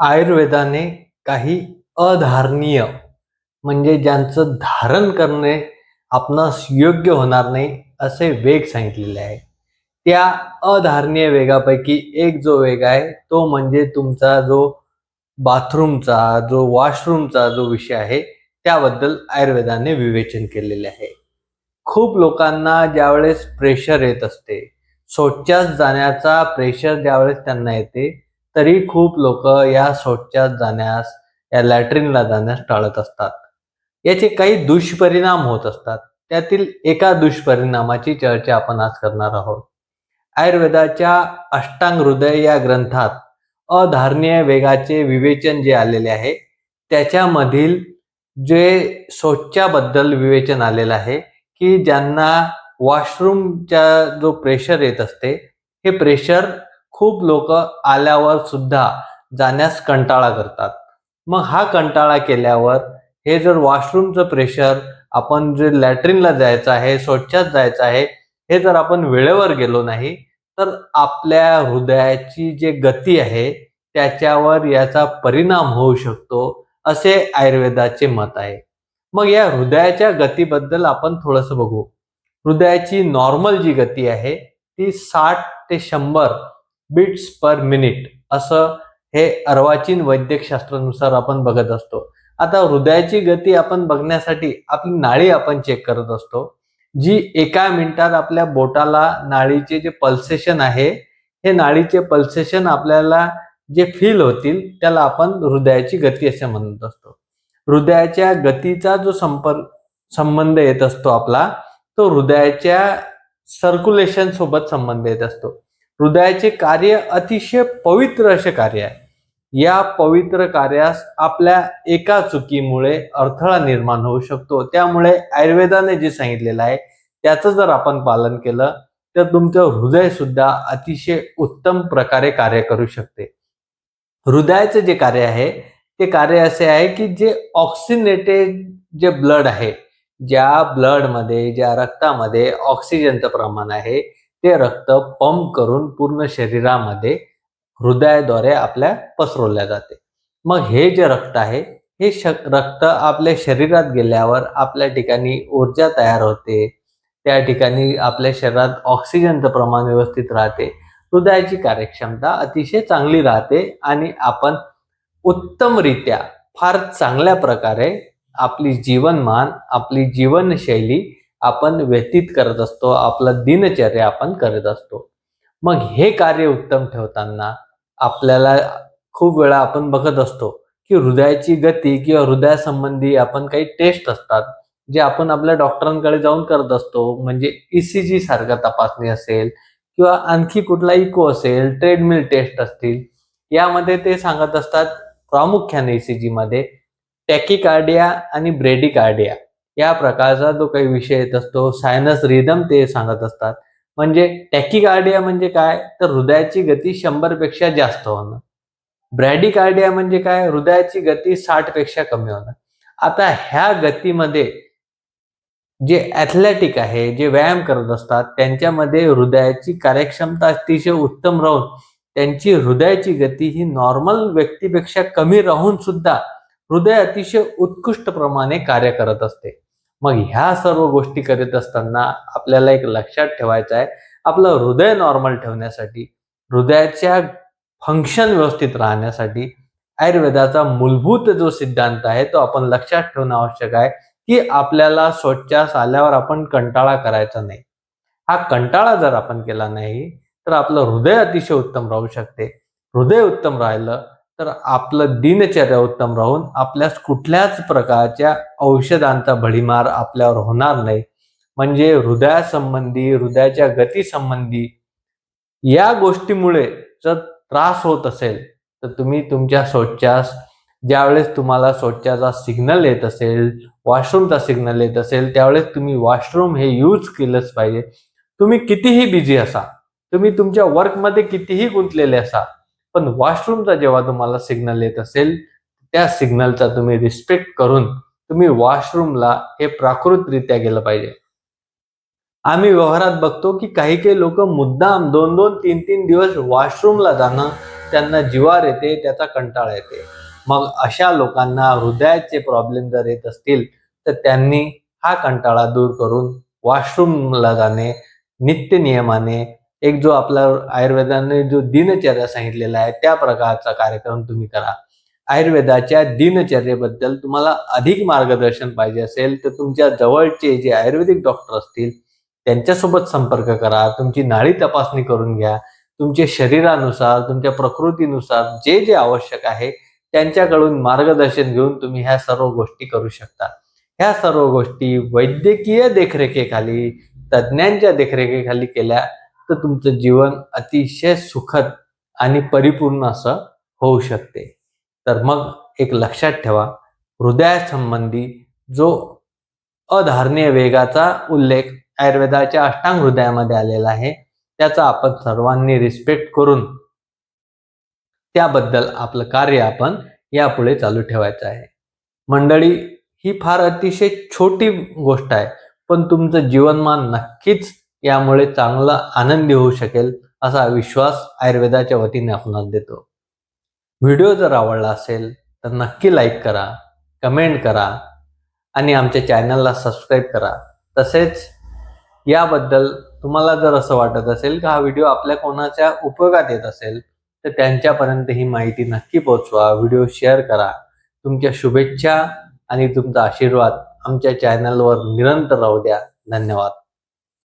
आयुर्वेदाने काही अधारणीय म्हणजे ज्यांचं धारण करणे आपणास योग्य होणार नाही असे वेग सांगितलेले आहे त्या अधारणीय वेगापैकी एक जो वेग आहे तो म्हणजे तुमचा जो बाथरूमचा जो वॉशरूमचा जो विषय आहे त्याबद्दल आयुर्वेदाने विवेचन केलेले आहे. खूप लोकांना ज्यावेळेस प्रेशर येत असते शौचास जाण्याचा प्रेशर ज्यावेळेस त्यांना येते तरी खूप लोक या शौचास जाण्यास या लॅट्रिनला जाण्यास टाळत असतात. याचे काही दुष्परिणाम होत असतात. त्यातील एका दुष्परिणामाची चर्चा आपण आज करणार आहोत. आयुर्वेदाच्या अष्टांग हृदय या ग्रंथात अधारणीय वेगाचे विवेचन जे आलेले आहे त्याच्यामधील जे शौचाबद्दल विवेचन आलेलं आहे की ज्यांना वॉशरूमच्या जो प्रेशर येत असते हे प्रेशर खूप लोक आल्यावर सुद्धा जाण्यास कंटाळा करतात. मग हा कंटाळा केल्यावर हे जर वॉशरूमचं प्रेशर आपण जे लॅट्रिनला जायचं आहे स्वच्छात जायचं आहे हे जर आपण वेळेवर गेलो नाही तर आपल्या हृदयाची जे गती आहे त्याच्यावर याचा परिणाम होऊ शकतो असे आयुर्वेदाचे मत आहे. मग या हृदयाच्या गतीबद्दल आपण थोडंसं बघू. हृदयाची नॉर्मल जी गती आहे ती साठ ते शंभर बिट्स पर मिनिट असं हे अर्वाचीन वैद्यकशास्त्रानुसार आपण बघत असतो. आता हृदयाची गती आपण बघण्यासाठी आपली नाळी आपण चेक करत असतो. जी एका मिनिटात आपल्या बोटाला नाळीचे जे पल्सेशन आहे हे नाळीचे पल्सेशन आपल्याला जे फील होतील त्याला आपण हृदयाची गती असे म्हणत असतो. हृदयाच्या गतीचा जो संपर्क संबंध येत असतो आपला तो हृदयाच्या सर्क्युलेशन सोबत संबंध येत असतो. हृदयाचे कार्य अतिशय पवित्र असे कार्य आहे. या पवित्र कार्यास आपल्या एका चुकीमुळे अडथळा निर्माण होऊ शकतो. त्यामुळे आयुर्वेदाने जे सांगितलेलं आहे त्याचं जर आपण पालन केलं तर तुमचं हृदय सुद्धा अतिशय उत्तम प्रकारे कार्य करू शकते. हृदयाचे जे कार्य आहे ते कार्य असे आहे की जे ऑक्सिनेटेड जे ब्लड आहे ज्या ब्लडमध्ये ज्या रक्तामध्ये ऑक्सिजनचं प्रमाण आहे ते रक्त पंप करून पूर्ण शरीरामध्ये हृदयाद्वारे आपल्या पसरवल्या जाते. मग हे जे रक्त आहे हे श रक्त आपल्या शरीरात गेल्यावर आपल्या ठिकाणी ऊर्जा तयार होते. त्या ठिकाणी आपल्या शरीरात ऑक्सिजनचं प्रमाण व्यवस्थित राहते. हृदयाची कार्यक्षमता अतिशय चांगली राहते आणि आपण उत्तमरित्या फार चांगल्या प्रकारे आपली जीवनमान आपली जीवनशैली आपण व्यतीत करत असतो आपलं दिनचर्या आपण करत असतो. मग हे कार्य उत्तम ठेवताना आपल्याला खूप वेळा आपण बघत असतो की हृदयाची गती किंवा हृदयासंबंधी आपण काही टेस्ट असतात जे आपण आपल्या डॉक्टरांकडे जाऊन करत असतो. म्हणजे ईसीजी सारखा तपासणी असेल किंवा आणखी कुठला इको असेल ट्रेडमिल टेस्ट असतील यामध्ये ते सांगत असतात प्रामुख्याने ईसीजी मध्ये टॅकिकार्डिया आणि ब्रेडिकार्डिया. या प्रकारचा जो काही विषय येत असतो सायनस रिदम ते सांगत असतात. म्हणजे टॅकिकार्डिया म्हणजे काय? तर हृदयाची गती शंभरपेक्षा जास्त होणं. ब्रॅडिकार्डिया म्हणजे काय? हृदयाची गती साठपेक्षा कमी होणं. आता ह्या गतीमध्ये जे ॲथलेटिक आहे जे व्यायाम करत असतात त्यांच्यामध्ये हृदयाची कार्यक्षमता अतिशय उत्तम राहून त्यांची हृदयाची गती ही नॉर्मल व्यक्तीपेक्षा कमी राहून सुद्धा हृदय अतिशय उत्कृष्ट प्रमाणे कार्य करत असते. मग ह्या सर्व गोष्टी करीत असताना आपल्याला एक लक्षात ठेवायचं आहे आपलं हृदय नॉर्मल ठेवण्यासाठी हृदयाच्या फंक्शन व्यवस्थित राहण्यासाठी आयुर्वेदाचा मूलभूत जो सिद्धांत आहे तो आपण लक्षात ठेवणं आवश्यक आहे की आपल्याला स्वच्छास आल्यावर आपण कंटाळा करायचा नाही. हा कंटाळा जर आपण केला नाही तर आपलं हृदय अतिशय उत्तम राहू शकते. हृदय उत्तम राहिलं तर आपलं दिनचर्या उत्तम राहून आपल्यास कुठल्याच प्रकारच्या औषधांचा भडीमार आपल्यावर होणार नाही. म्हणजे हृदयासंबंधी हृदयाच्या गतीसंबंधी या गोष्टीमुळे जर त्रास होत असेल तर तुम्ही तुमच्या शौचास ज्यावेळेस तुम्हाला शौचाचा सिग्नल येत असेल वॉशरूमचा सिग्नल येत असेल त्यावेळेस तुम्ही वॉशरूम हे यूज केलंच पाहिजे. तुम्ही कितीही बिझी असा तुम्ही तुमच्या वर्कमध्ये कितीही गुंतलेले असा पण वॉशरूमचा जेव्हा तुम्हाला सिग्नल येत असेल त्या सिग्नलचा तुम्ही रिस्पेक्ट करून तुम्ही वॉशरूमला हे प्राकृतरित्या गेलं पाहिजे. आम्ही व्यवहारात बघतो की काही काही लोक मुद्दाम दोन दोन तीन तीन दिवस वॉशरूमला जाणं त्यांना जिवार येते त्याचा कंटाळा येते. मग अशा लोकांना हृदयाचे प्रॉब्लेम जर येत असतील तर त्यांनी हा कंटाळा दूर करून वॉशरूमला जाणे नित्य नियमाने एक जो आपला आयुर्वेदाने जो दिनचर्या सांगितलेला आहे त्या प्रकारचा कार्यक्रम तुम्ही करा. आयुर्वेदाच्या दिनचर्येबद्दल तुम्हाला अधिक मार्गदर्शन पाहिजे असेल तर तुमच्या जवळचे जे आयुर्वेदिक डॉक्टर असतील त्यांच्यासोबत संपर्क करा. तुमची नाळी तपासणी करून घ्या. तुमच्या शरीरानुसार तुमच्या प्रकृतीनुसार जे जे आवश्यक आहे त्यांच्याकडून मार्गदर्शन घेऊन तुम्ही ह्या सर्व गोष्टी करू शकता. ह्या सर्व गोष्टी वैद्यकीय देखरेखीखाली तज्ज्ञांच्या देखरेखीखाली केल्या तर तुमचं जीवन अतिशय सुखद आणि परिपूर्ण असं होऊ शकते. तर मग एक लक्षात ठेवा हृदयासंबंधी जो अधारणीय वेगाचा उल्लेख आयुर्वेदाच्या अष्टांग हृदयामध्ये आलेला आहे त्याचा आपण सर्वांनी रिस्पेक्ट करून त्याबद्दल आपलं कार्य आपण यापुढे चालू ठेवायचं आहे. मंडळी ही फार अतिशय छोटी गोष्ट आहे पण तुमचं जीवनमान नक्कीच यामुळे चांगला आनंदी होऊ शकेल असा विश्वास आयुर्वेदाच्या वतीने आपणास देतो. व्हिडिओ जर आवडला असेल तर नक्की लाईक करा कमेंट करा आणि आमच्या चॅनलला सबस्क्राईब करा. तसेच याबद्दल तुम्हाला जर असं वाटत असेल की हा व्हिडिओ आपल्या कोणाच्या उपयोगात येत असेल तर त्यांच्यापर्यंत ही माहिती नक्की पोहोचवा. व्हिडिओ शेअर करा. तुमच्या शुभेच्छा आणि तुमचा आशीर्वाद आमच्या चॅनलवर निरंतर राहू द्या. धन्यवाद.